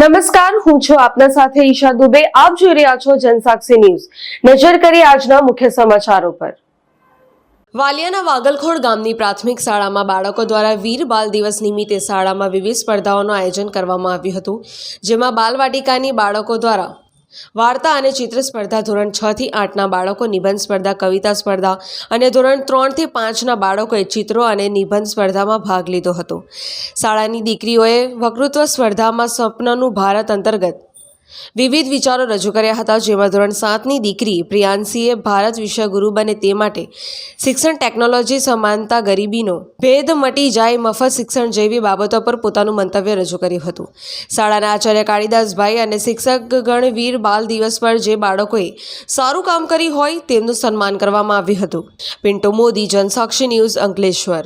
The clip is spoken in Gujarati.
નમસ્કાર, હું છું આપના સાથે ઈશા દુબે. આપ જોઈ રહ્યા છો જનસાક્ષી ન્યૂઝ. નજર કરી આજના મુખ્ય સમાચારો પર. વાલિયાના વાગલખોડ ગામની પ્રાથમિક શાળામાં બાળકો દ્વારા વીર બાલ દિવસ નિમિત્તે શાળામાં વિવિધ સ્પર્ધાઓનું આયોજન કરવામાં આવ્યું હતું, જેમાં બાલવાટિકાની બાળકો દ્વારા વાર્તા અને ચિત્ર સ્પર્ધા ધોરણ છ થી આઠના બાળકો, નિબંધ સ્પર્ધા, કવિતા સ્પર્ધા અને ધોરણ ત્રણથી પાંચના બાળકોએ ચિત્રો અને નિબંધ સ્પર્ધામાં ભાગ લીધો હતો. શાળાની દીકરીઓએ વક્તૃત્વ સ્પર્ધામાં સ્વપ્નનું ભારત અંતર્ગત વિવિધ વિચારો રજૂ કર્યા હતા, જેમાં ધોરણ સાતની દીકરી પ્રિયાંશીએ ભારત વિશ્વ ગુરુ બને તે માટે શિક્ષણ ટેકનોલોજી સમાનતા ગરીબીનો ભેદ મટી જાય મફત શિક્ષણ જેવી બાબતો પર પોતાનું મંતવ્ય રજૂ કર્યું હતું. શાળાના આચાર્ય કાળીદાસભાઈ અને શિક્ષકગણ વીર બાલ દિવસ પર જે બાળકોએ સારું કામ કર્યું હોય તેમનું સન્માન કરવામાં આવ્યું હતું. પિન્ટુ મોદી, જનસાક્ષી ન્યૂઝ અંકલેશ્વર.